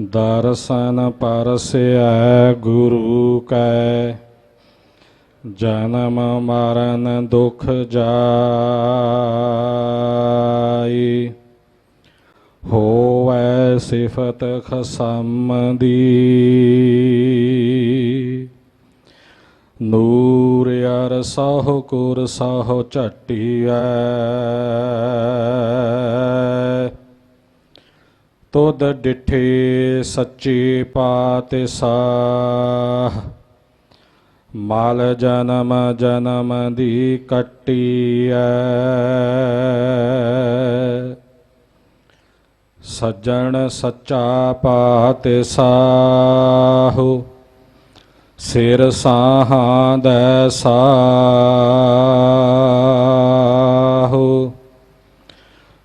ਦਰਸ਼ਨ ਪਰਸੈ ਗੁਰੂ ਕੈ, ਜਨਮ ਮਰਨ ਦੁਖ ਜਾਈ। ਹੋਵੈ ਸਿਫਤ ਖਸਮ ਦੀ, ਨੂਰ ਅਰ ਸਹੁ ਕੁਰ ਸਹੁ ਝਟੀਐ। ਤੁਧ ਡਿਠੇ ਸੱਚੇ ਪਾਤਿ ਸਾਹ ਮਲ ਜਨਮ ਜਨਮ ਦੀ ਕੱਟੀਐ। ਸੱਜਣ ਸੱਚਾ ਪਾਤਿ ਸਾਹੂ ਸਿਰ ਸਾਹਾਂ ਦੈ ਸਾਹੂ।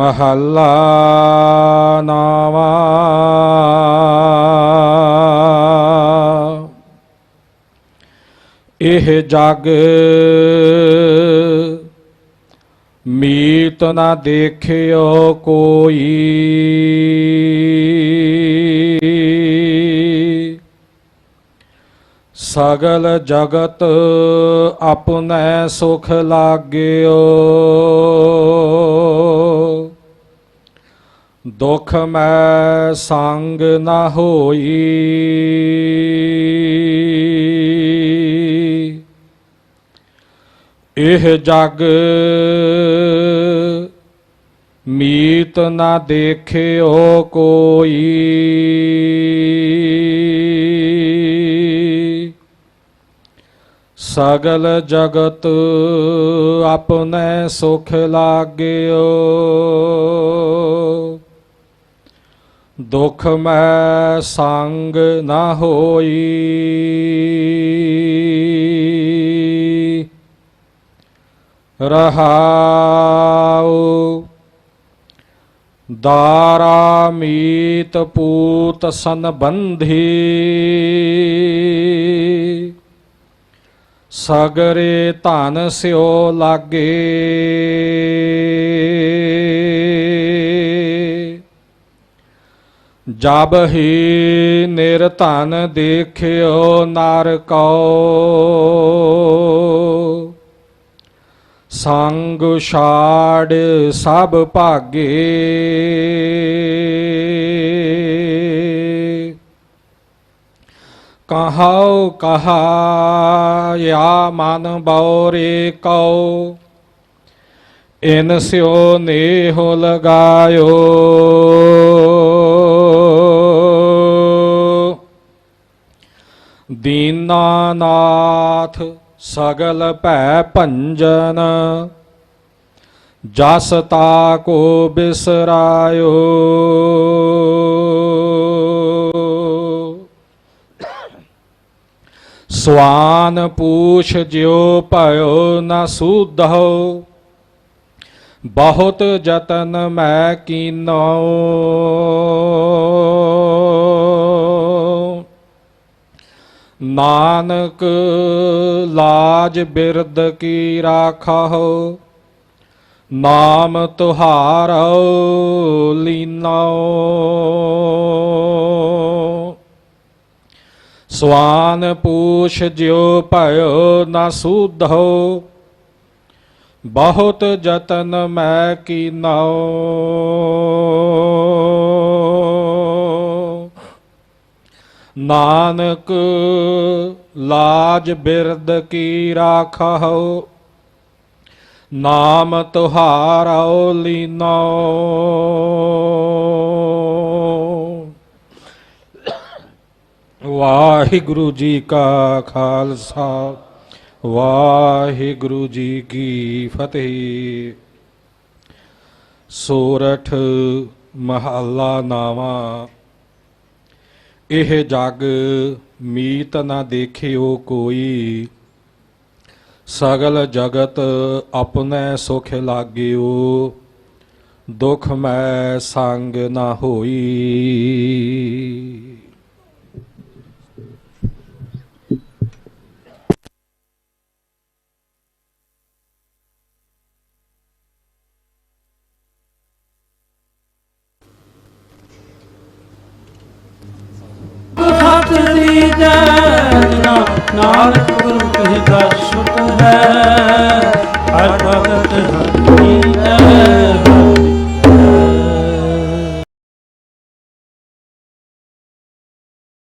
ਮਹੱਲਾ ਨਾਵਾ ਇਹ ਜਗ ਮੀਤ ਨਾ ਦੇਖਿਓ ਕੋਈ ਸਗਲ ਜਗਤ ਆਪਣੈ ਸੁਖ ਲਾਗਿਓ ਦੁਖ ਮੈਂ ਸੰਗ ਨਾ ਹੋਈ ਇਹ ਜਗ ਮੀਤ ਨਾ ਦੇਖਿਓ ਕੋਈ ਸਗਲ ਜਗਤ ਆਪਣੈ ਸੁਖ ਲਾਗਿਓ ਦੁਖ ਮੈਂ ਸੰਗ ਨਾ ਹੋਈ। ਰਹਾਉ ਦਾਰਾ ਮੀਤ ਪੂਤ ਸੰਬੰਧੀ। ਸਗਰੇ ਧਨ ਸਿਓ ਲਾਗੇ। ਜਬ ਹੀ ਨਿਰਧਨ ਦੇਖਿਓ ਨਰ ਕਉ ਸੰਗ ਛਾੜ ਸਭ ਭਾਗੇ। ਕਹਾਉ ਕਹਾ ਯਾ ਮਨ ਬਉਰੇ ਕਉ ਇਨ ਸਿਓ ਨੇਹੁ ਲਗਾਇਓ। ਦੀਨਾਨਾਥ ਸਗਲ ਭੈ ਭੰਜਨ, ਜਸ ਤਾ ਕੋ ਬਿਸਰਾਇਓ। ਸਵਾਨ ਪੂਛ ਜਿਉ ਭਇਓ ਨ ਸੂਧੋ ਬਹੁਤ ਜਤਨ ਮੈਂ ਕੀਨੋ ਨਾਨਕ ਲਾਜ ਬਿਰਦ ਕੀ ਰਾਖਹੁ? ਨਾਮ ਤੁਹਾਰੋ ਲੀਨੋ ਸਵਾਨ ਪੂਛ ਜਿਉ ਭਇਓ ਨਾ ਸੂਧੋ ਬਹੁਤ ਜਤਨ ਮੈਂ ਕੀਨਾਓ ਨਾਨਕ ਲਾਜ ਬਿਰਦ ਕੀ ਰਾਖਹੁ? ਨਾਮ ਤੁਹਾਰੋ ਲੀਨੋ। ਵਾਹਿਗੁਰੂ ਜੀ ਕਾ ਖਾਲਸਾ, ਵਾਹਿਗੁਰੂ ਜੀ ਕੀ ਫਤਿਹ। ਸੋਰਠ ਮਹੱਲਾ ਨਾਵਾ ਇਹ ਜਗ ਮੀਤ ਨਾ ਦੇਖਿਓ ਕੋਈ। ਸਗਲ ਜਗਤ ਆਪਣੇ ਸੁਖ ਲਾਗਿਓ। ਦੁਖ ਮੈਂ ਸੰਗ ਨਾ ਹੋਈ। ਸਤ ਦੀ ਜੈ ਨਾਨਕ ਗੁਰੂ ਕਹਿਦਾ ਸੁਤ ਹੈ।